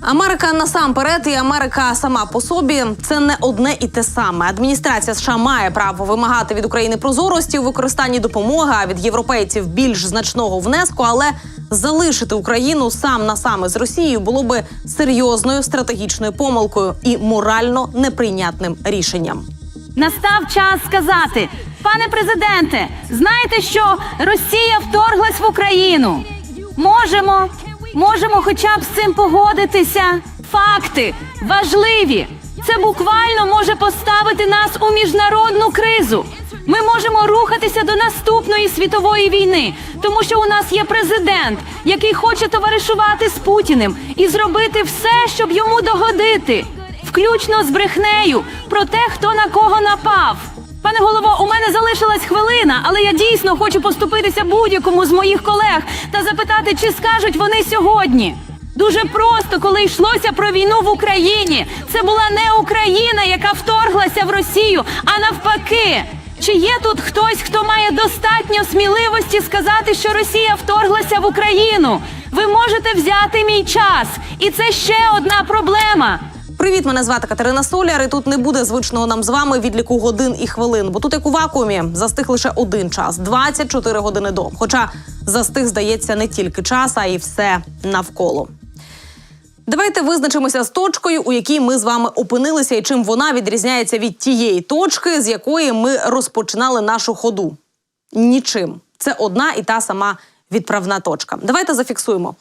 Америка насамперед і Америка сама по собі це не одне і те саме. Адміністрація США має право вимагати від України прозорості у використанні допомоги, а від європейців більш значного внеску. Але залишити Україну сам на саме з Росією було би серйозною стратегічною помилкою і морально неприйнятним рішенням. Настав час сказати, пане президенте, знаєте, що Росія вторглась в Україну? Можемо, можемо хоча б з цим погодитися. Факти важливі. Це буквально може поставити нас у міжнародну кризу. Ми можемо рухатися до наступної світової війни, тому що у нас є президент, який хоче товаришувати з Путіним і зробити все, щоб йому догодити включно з брехнею про те, хто на кого напав. Пане голово, у мене залишилась хвилина, але я дійсно хочу поступитися будь-якому з моїх колег та запитати, чи скажуть вони сьогодні. Дуже просто, коли йшлося про війну в Україні, це була не Україна, яка вторглася в Росію, а навпаки. Чи є тут хтось, хто має достатньо сміливості сказати, що Росія вторглася в Україну? Ви можете взяти мій час, і це ще одна проблема. Привіт, мене звати Катерина Соляр. І тут не буде звичного нам з вами відліку годин і хвилин. Бо тут, як у вакуумі, застиг лише один час 24 години до. Хоча застиг, здається, не тільки час, а й все навколо. Давайте визначимося з точкою, у якій ми з вами опинилися, і чим вона відрізняється від тієї точки, з якої ми розпочинали нашу ходу. Нічим. Це одна і та сама відправна точка. Давайте зафіксуємо.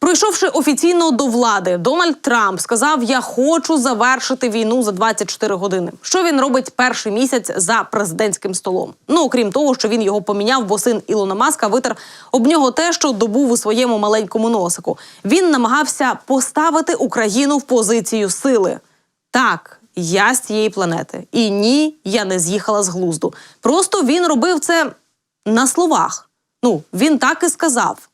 Пройшовши офіційно до влади, Дональд Трамп сказав: Я хочу завершити війну за 24 години. Що він робить перший місяць за президентським столом? Ну окрім того, що він його поміняв, бо син Ілона Маска витер об нього те, що добув у своєму маленькому носику. Він намагався поставити Україну в позицію сили. Так, я з цієї планети. І ні, я не з'їхала з глузду. Просто він робив це на словах. Ну, він так і сказав.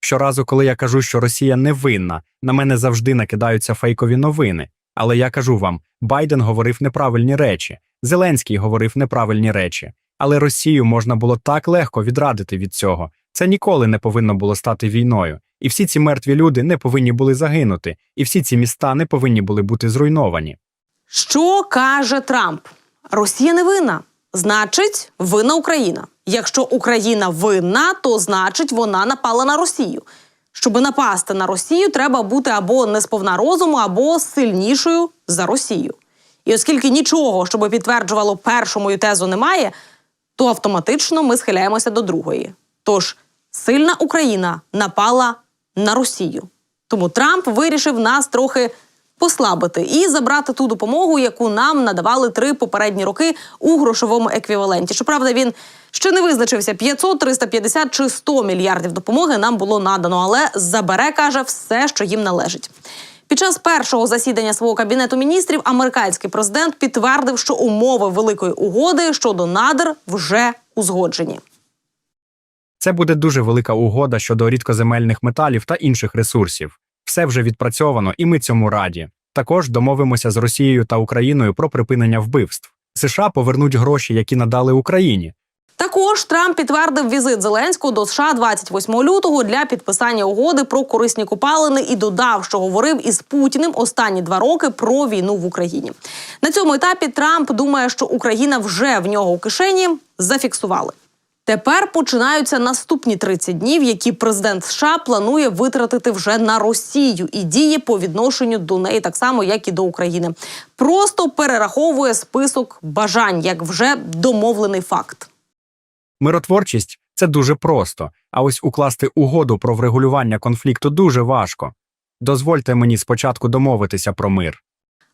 Щоразу, коли я кажу, що Росія не винна, на мене завжди накидаються фейкові новини. Але я кажу вам, Байден говорив неправильні речі, Зеленський говорив неправильні речі. Але Росію можна було так легко відрадити від цього. Це ніколи не повинно було стати війною. І всі ці мертві люди не повинні були загинути, і всі ці міста не повинні були бути зруйновані. Що каже Трамп? Росія не винна. Значить, винна Україна. Якщо Україна винна, то значить вона напала на Росію. Щоб напасти на Росію, треба бути або не сповна розуму, або сильнішою за Росію. І оскільки нічого, щоб підтверджувало першу мою тезу, немає, то автоматично ми схиляємося до другої. Тож сильна Україна напала на Росію. Тому Трамп вирішив нас трохи послабити і забрати ту допомогу, яку нам надавали три попередні роки у грошовому еквіваленті. Щоправда, він ще не визначився 500, 350 чи 100 мільярдів допомоги нам було надано, але забере каже все, що їм належить. Під час першого засідання свого кабінету міністрів американський президент підтвердив, що умови великої угоди щодо надр вже узгоджені. Це буде дуже велика угода щодо рідкоземельних металів та інших ресурсів. Все вже відпрацьовано, і ми цьому раді. Також домовимося з Росією та Україною про припинення вбивств. США повернуть гроші, які надали Україні. Також Трамп підтвердив візит Зеленського до США 28 лютого для підписання угоди про корисні копалини і додав, що говорив із Путіним останні два роки про війну в Україні. На цьому етапі Трамп думає, що Україна вже в нього у кишені зафіксували. Тепер починаються наступні 30 днів, які президент США планує витратити вже на Росію і діє по відношенню до неї так само, як і до України. Просто перераховує список бажань, як вже домовлений факт. Миротворчість це дуже просто, а ось укласти угоду про врегулювання конфлікту дуже важко. Дозвольте мені спочатку домовитися про мир.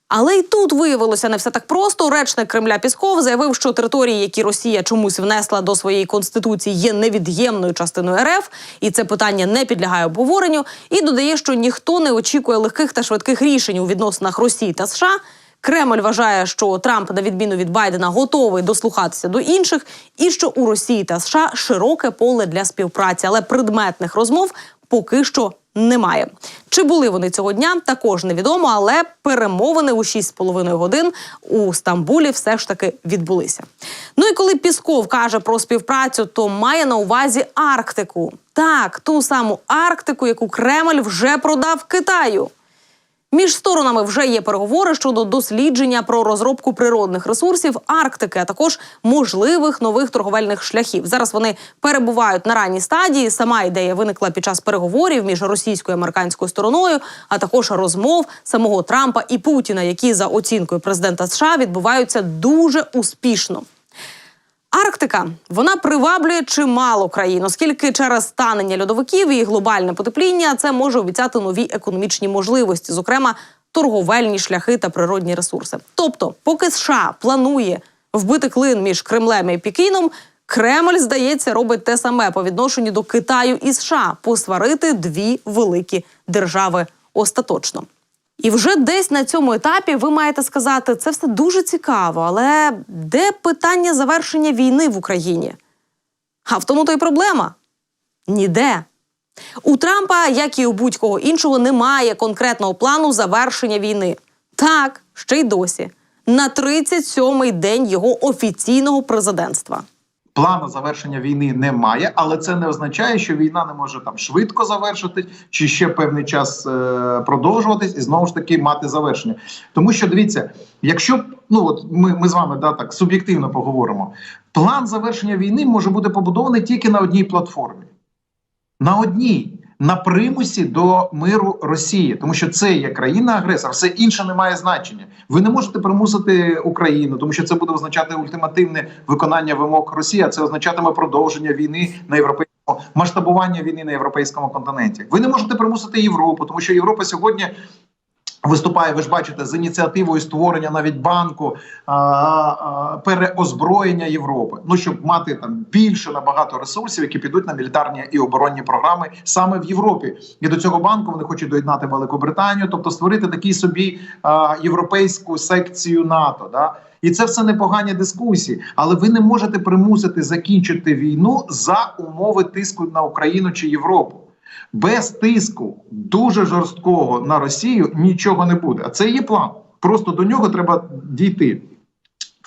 Але й тут виявилося не все так просто. Речник Кремля Пісков заявив, що території, які Росія чомусь внесла до своєї конституції, є невід'ємною частиною РФ, і це питання не підлягає обговоренню. І додає, що ніхто не очікує легких та швидких рішень у відносинах Росії та США. Кремль вважає, що Трамп, на відміну від Байдена, готовий дослухатися до інших, і що у Росії та США широке поле для співпраці, але предметних розмов поки що немає. Чи були вони цього дня, також невідомо, але перемовини у 6,5 годин у Стамбулі все ж таки відбулися. Ну і коли Пісков каже про співпрацю, то має на увазі Арктику. Так, ту саму Арктику, яку Кремль вже продав Китаю. Між сторонами вже є переговори щодо дослідження про розробку природних ресурсів Арктики, а також можливих нових торговельних шляхів. Зараз вони перебувають на ранній стадії. Сама ідея виникла під час переговорів між російською і американською стороною, а також розмов самого Трампа і Путіна, які за оцінкою президента США відбуваються дуже успішно. Арктика вона приваблює чимало країн, оскільки через станення льодовиків і глобальне потепління це може обіцяти нові економічні можливості, зокрема торговельні шляхи та природні ресурси. Тобто, поки США планує вбити клин між Кремлем і Пекіном, Кремль, здається, робить те саме по відношенню до Китаю і США посварити дві великі держави остаточно. І вже десь на цьому етапі ви маєте сказати, це все дуже цікаво, але де питання завершення війни в Україні? А в тому то й проблема. Ніде. У Трампа, як і у будь-кого іншого, немає конкретного плану завершення війни. Так, ще й досі. На 37-й день його офіційного президентства. Плану завершення війни немає, але це не означає, що війна не може там швидко завершитись чи ще певний час е, продовжуватись і знову ж таки мати завершення. Тому що дивіться, якщо ну от ми, ми з вами да так суб'єктивно поговоримо, план завершення війни може бути побудований тільки на одній платформі. На одній. На примусі до миру Росії, тому що це є країна-агресор, все інше не має значення. Ви не можете примусити Україну, тому що це буде означати ультимативне виконання вимог Росії. а Це означатиме продовження війни на європейському масштабування війни на європейському континенті. Ви не можете примусити Європу, тому що Європа сьогодні. Виступає, ви ж бачите, з ініціативою створення навіть банку а, а, переозброєння Європи. Ну щоб мати там більше набагато ресурсів, які підуть на мілітарні і оборонні програми саме в Європі. І до цього банку вони хочуть доєднати Великобританію, тобто створити такий собі а, європейську секцію НАТО. Да? І це все непогані дискусії, але ви не можете примусити закінчити війну за умови тиску на Україну чи Європу. Без тиску дуже жорсткого на Росію нічого не буде. А це є план. Просто до нього треба дійти.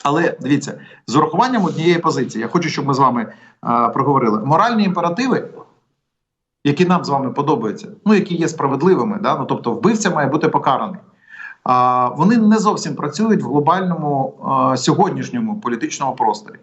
Але дивіться, з урахуванням однієї позиції, я хочу, щоб ми з вами а, проговорили. Моральні імперативи, які нам з вами подобаються, ну які є справедливими, да? ну, тобто вбивця має бути покараний. Вони не зовсім працюють в глобальному сьогоднішньому політичному просторі.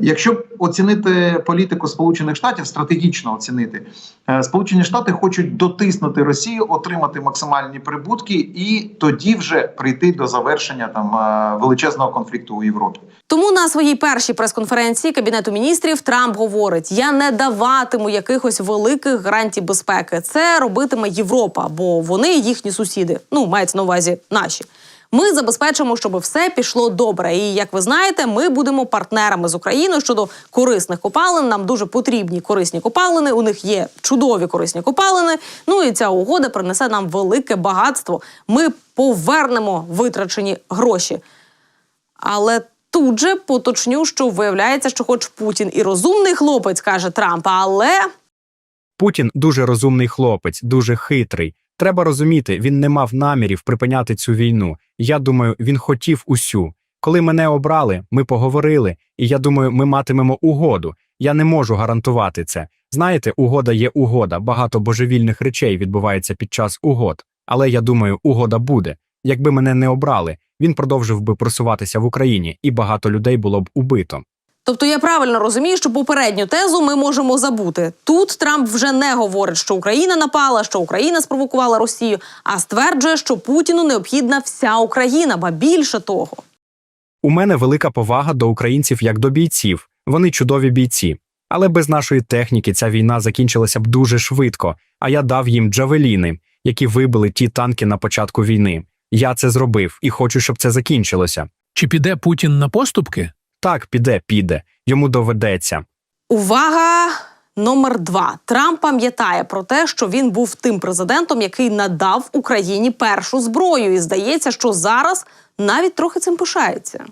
Якщо оцінити політику Сполучених Штатів, стратегічно оцінити, е, Сполучені Штати хочуть дотиснути Росію, отримати максимальні прибутки, і тоді вже прийти до завершення там е, величезного конфлікту у Європі. Тому на своїй першій прес-конференції Кабінету міністрів Трамп говорить: я не даватиму якихось великих гарантій безпеки. Це робитиме Європа, бо вони їхні сусіди. Ну мається на увазі наші. Ми забезпечимо, щоб все пішло добре. І як ви знаєте, ми будемо партнерами з Україною щодо корисних копалин. Нам дуже потрібні корисні копалини. У них є чудові корисні копалини. Ну і ця угода принесе нам велике багатство. Ми повернемо витрачені гроші. Але тут же поточню, що виявляється, що хоч Путін і розумний хлопець, каже Трамп, але Путін дуже розумний хлопець, дуже хитрий. Треба розуміти, він не мав намірів припиняти цю війну. Я думаю, він хотів усю. Коли мене обрали, ми поговорили, і я думаю, ми матимемо угоду. Я не можу гарантувати це. Знаєте, угода є угода. Багато божевільних речей відбувається під час угод. Але я думаю, угода буде. Якби мене не обрали, він продовжив би просуватися в Україні, і багато людей було б убито. Тобто я правильно розумію, що попередню тезу ми можемо забути. Тут Трамп вже не говорить, що Україна напала, що Україна спровокувала Росію, а стверджує, що Путіну необхідна вся Україна, ба більше того. У мене велика повага до українців як до бійців. Вони чудові бійці. Але без нашої техніки ця війна закінчилася б дуже швидко, а я дав їм джавеліни, які вибили ті танки на початку війни. Я це зробив і хочу, щоб це закінчилося. Чи піде Путін на поступки? Так, піде, піде. Йому доведеться. Увага! Номер два Трамп пам'ятає про те, що він був тим президентом, який надав Україні першу зброю, і здається, що зараз навіть трохи цим пишається.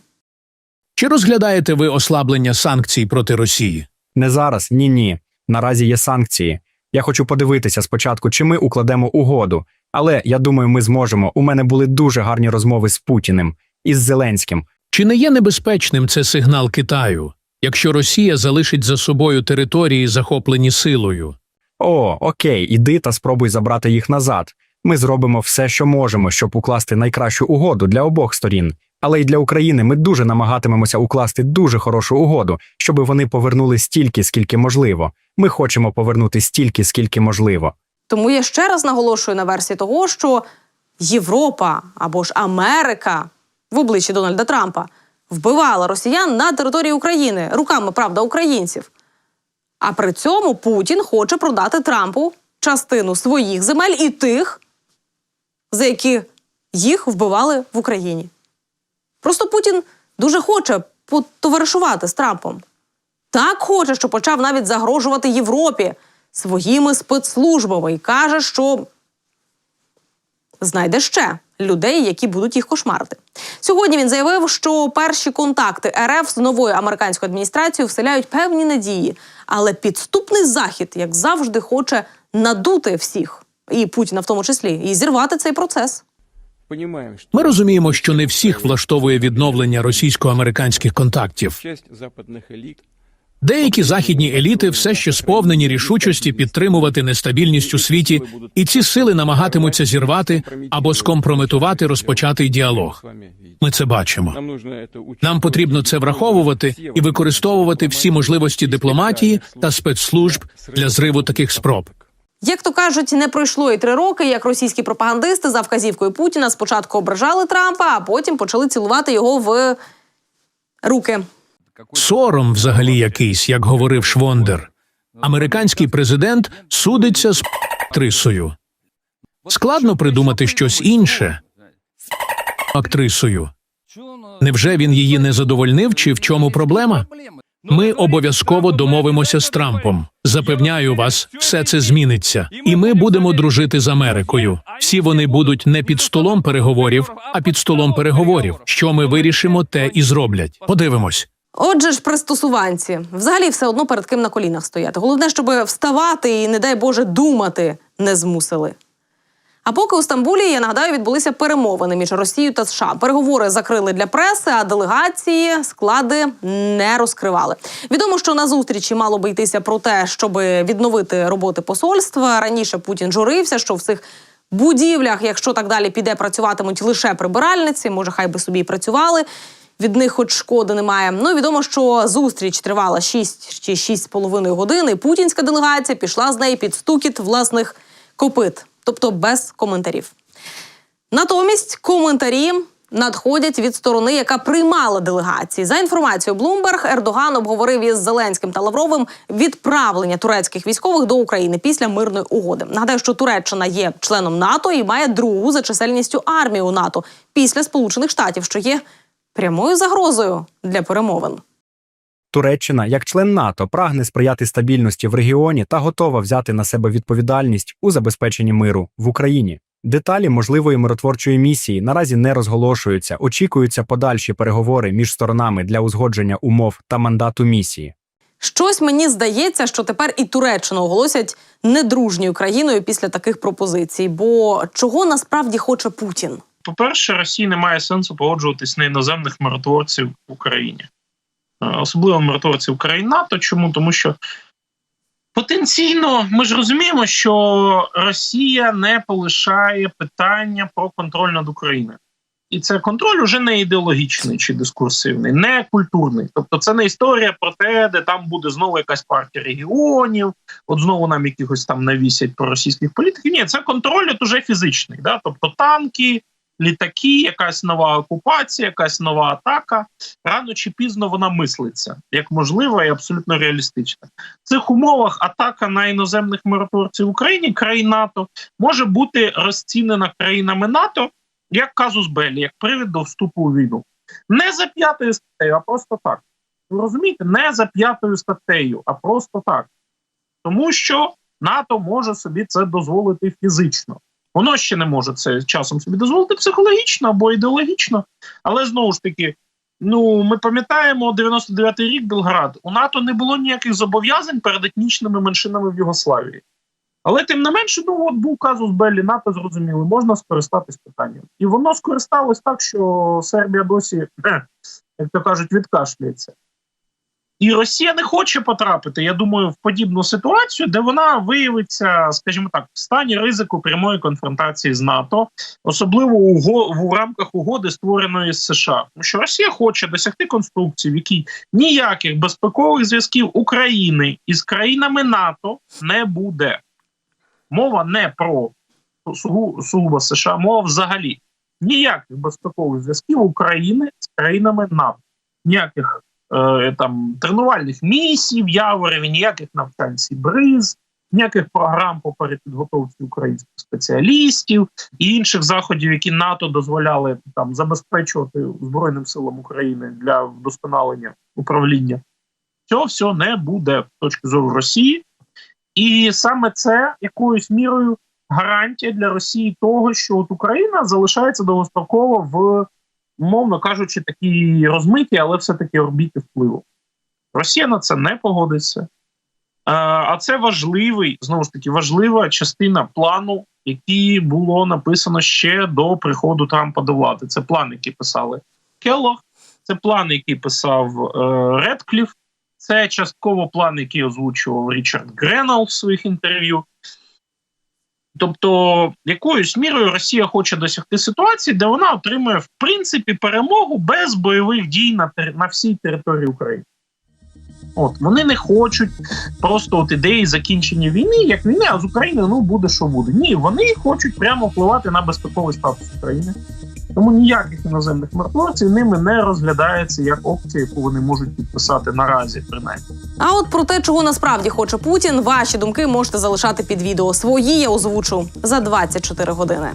Чи розглядаєте ви ослаблення санкцій проти Росії? Не зараз, ні, ні. Наразі є санкції. Я хочу подивитися спочатку, чи ми укладемо угоду. Але я думаю, ми зможемо. У мене були дуже гарні розмови з Путіним і з Зеленським. Чи не є небезпечним це сигнал Китаю, якщо Росія залишить за собою території, захоплені силою? О, окей, іди та спробуй забрати їх назад. Ми зробимо все, що можемо, щоб укласти найкращу угоду для обох сторін. Але й для України ми дуже намагатимемося укласти дуже хорошу угоду, щоб вони повернули стільки, скільки можливо. Ми хочемо повернути стільки, скільки можливо. Тому я ще раз наголошую на версії того, що Європа або ж Америка в обличчі Дональда Трампа вбивала росіян на території України руками, правда, українців. А при цьому Путін хоче продати Трампу частину своїх земель і тих, за які їх вбивали в Україні. Просто Путін дуже хоче потоваришувати з Трампом. Так хоче, що почав навіть загрожувати Європі своїми спецслужбами і каже, що знайде ще людей, які будуть їх кошмарити. Сьогодні він заявив, що перші контакти РФ з новою американською адміністрацією вселяють певні надії, але підступний захід, як завжди, хоче надути всіх, і Путіна в тому числі, і зірвати цей процес. Понимаем, Ми розуміємо, що не всіх влаштовує відновлення російсько-американських контактів. часть западных элит Деякі західні еліти все ще сповнені рішучості підтримувати нестабільність у світі, і ці сили намагатимуться зірвати або скомпрометувати розпочатий діалог. с вами видите. Ми це бачимо. Нам нужно это учитывать. Нам потрібно це враховувати і використовувати всі можливості дипломатії та спецслужб для зриву таких спроб. Як то кажуть, не пройшло і три роки, як російські пропагандисти за вказівкою Путіна спочатку ображали Трампа, а потім почали цілувати його в руки. Сором взагалі якийсь, як говорив Швондер. Американський президент судиться з актрисою. Складно придумати щось інше. Актрисою. Невже він її не задовольнив, чи в чому проблема? Ми обов'язково домовимося з Трампом. Запевняю вас, все це зміниться, і ми будемо дружити з Америкою. Всі вони будуть не під столом переговорів, а під столом переговорів. Що ми вирішимо, те і зроблять. Подивимось. Отже ж, пристосуванці, взагалі все одно перед ким на колінах стояти. Головне, щоб вставати і, не дай Боже, думати не змусили. А поки у Стамбулі, я нагадаю, відбулися перемовини між Росією та США. Переговори закрили для преси, а делегації склади не розкривали. Відомо, що на зустрічі мало би йтися про те, щоб відновити роботи посольства. Раніше Путін журився, що в цих будівлях, якщо так далі піде, працюватимуть лише прибиральниці. Може, хай би собі і працювали. Від них хоч шкоди немає. Ну відомо, що зустріч тривала 6 чи 6,5 години. Путінська делегація пішла з неї під стукіт власних копит, тобто без коментарів. Натомість коментарі надходять від сторони, яка приймала делегації. За інформацією Bloomberg, Ердоган обговорив із Зеленським та Лавровим відправлення турецьких військових до України після мирної угоди. Нагадаю, що Туреччина є членом НАТО і має другу за чисельністю армію НАТО після Сполучених Штатів, що є прямою загрозою для перемовин. Туреччина, як член НАТО, прагне сприяти стабільності в регіоні та готова взяти на себе відповідальність у забезпеченні миру в Україні. Деталі можливої миротворчої місії наразі не розголошуються. Очікуються подальші переговори між сторонами для узгодження умов та мандату місії. Щось мені здається, що тепер і Туреччину оголосять недружньою країною після таких пропозицій. Бо чого насправді хоче Путін? По-перше, Росії немає сенсу погоджуватись на іноземних миротворців в Україні, Е, особливо миротворців країн НАТО. Чому? Тому що потенційно ми ж розуміємо, що Росія не полишає питання про контроль над Україною. І це контроль уже не ідеологічний чи дискурсивний, не культурний. Тобто, це не історія про те, де там буде знову якась партія регіонів, от знову нам якихось там навісять про російських політиків. Ні, це контроль от уже фізичний. Да? Тобто танки, літаки, якась нова окупація, якась нова атака. Рано чи пізно вона мислиться як можлива і абсолютно реалістична. В цих умовах атака на іноземних миротворців в Україні, країн НАТО, може бути розцінена країнами НАТО як казус Беллі, як привід до вступу у війну. Не за п'ятою статтею, а просто так. Ви розумієте, не за п'ятою статтею, а просто так. Тому що НАТО може собі це дозволити фізично. Воно ще не може це часом собі дозволити психологічно або ідеологічно. Але знову ж таки, ну ми пам'ятаємо 99-й рік Белград. У НАТО не було ніяких зобов'язань перед етнічними меншинами в Югославії. Але тим не менше, ну от був казус Беллі, НАТО зрозуміли, можна скористатись питанням. І воно скористалось так, що Сербія досі, як то кажуть, відкашляється. І Росія не хоче потрапити, я думаю, в подібну ситуацію, де вона виявиться, скажімо так, в стані ризику прямої конфронтації з НАТО, особливо у, в рамках угоди, створеної з США. Тому що Росія хоче досягти конструкції, в якій ніяких безпекових зв'язків України із країнами НАТО не буде. Мова не про сугу- сугубо США, мова взагалі ніяких безпекових зв'язків України з країнами НАТО. Ніяких е, там тренувальних місій в Яворові, ніяких навчань Сібриз, ніяких програм по перепідготовці українських спеціалістів і інших заходів, які НАТО дозволяли там забезпечувати Збройним силам України для вдосконалення управління. Цього всього не буде з точки зору Росії. І саме це якоюсь мірою гарантія для Росії того, що от Україна залишається довгостроково в, умовно кажучи, такій розмитій, але все-таки орбіті впливу. Росія на це не погодиться. Е, А це важливий, знову ж таки, важлива частина плану, який було написано ще до приходу Трампа до влади. Це план, який писали Келлог, це план, який писав е, Редкліф, це частково план, який озвучував Річард Гренал в своїх інтерв'ю. Тобто, якоюсь мірою Росія хоче досягти ситуації, де вона отримує в принципі перемогу без бойових дій на, на всій території України. От вони не хочуть просто от ідеї закінчення війни, як війни, а з України ну буде що буде. Ні, вони хочуть прямо впливати на безпековий статус України. Тому ніяких іноземних миротворців ними не розглядається як опція, яку вони можуть підписати наразі, принаймні. А от про те, чого насправді хоче Путін, ваші думки можете залишати під відео. Свої я озвучу за 24 години.